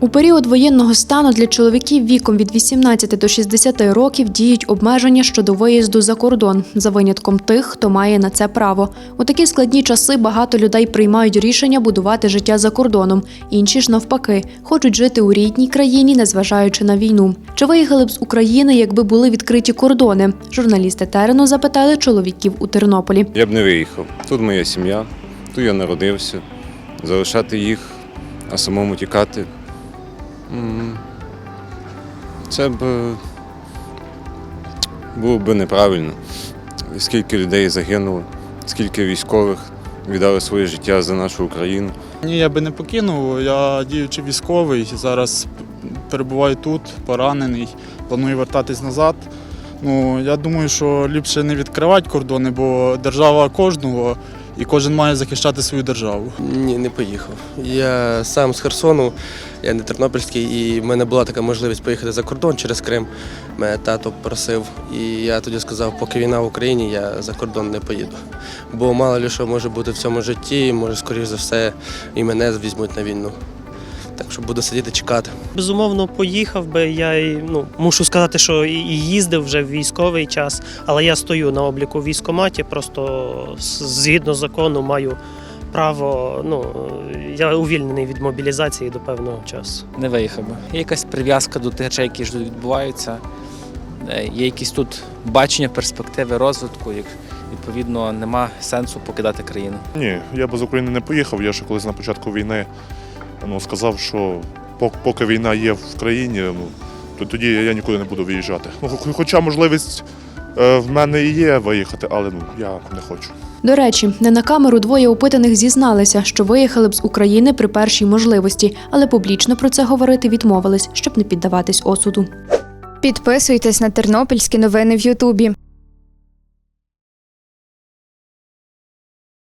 У період воєнного стану для чоловіків віком від 18 до 60 років діють обмеження щодо виїзду за кордон, за винятком тих, хто має на це право. У такі складні часи багато людей приймають рішення будувати життя за кордоном. Інші ж навпаки хочуть жити у рідній країні, незважаючи на війну. Чи виїхали б з України, якби були відкриті кордони? Журналісти терену запитали чоловіків у Тернополі. Я б не виїхав. Тут моя сім'я, тут я народився. Залишати їх, а самому тікати. Це б е, було б неправильно. Скільки людей загинуло, скільки військових віддали своє життя за нашу Україну. Ні, я би не покинув. Я діючий військовий. Зараз перебуваю тут, поранений, планую вертатись назад. Ну, я думаю, що ліпше не відкривати кордони, бо держава кожного і кожен має захищати свою державу. Ні, не поїхав. Я сам з Херсону, я не тернопільський, і в мене була така можливість поїхати за кордон через Крим. Мене тато просив, і я тоді сказав, поки війна в Україні, я за кордон не поїду. Бо мало ли що може бути в цьому житті, може, скоріш за все, і мене візьмуть на війну. Так що буду сидіти чекати. Безумовно, поїхав би. Я й, ну, мушу сказати, що і і їздив вже в військовий час, але я стою на обліку в військкоматі, просто згідно закону маю право. Ну, я увільнений від мобілізації до певного часу. не виїхав би. Є якась прив'язка до тих речей, які ж тут відбуваються. Е, Є якісь тут бачення, перспективи розвитку. Як відповідно нема сенсу покидати країну. Ні, я би з України не поїхав. Я ще колись на початку війни ну, сказав, що поки війна є в країні, ну, то тоді я нікуди не буду виїжджати. Ну, хоча можливість е, в мене і є виїхати, але ну, я не хочу. До речі, не на камеру двоє опитаних зізналися, що виїхали б з України при першій можливості, але публічно про це говорити відмовились, щоб не піддаватись осуду. Підписуйтесь на тернопільські новини в Ютубі.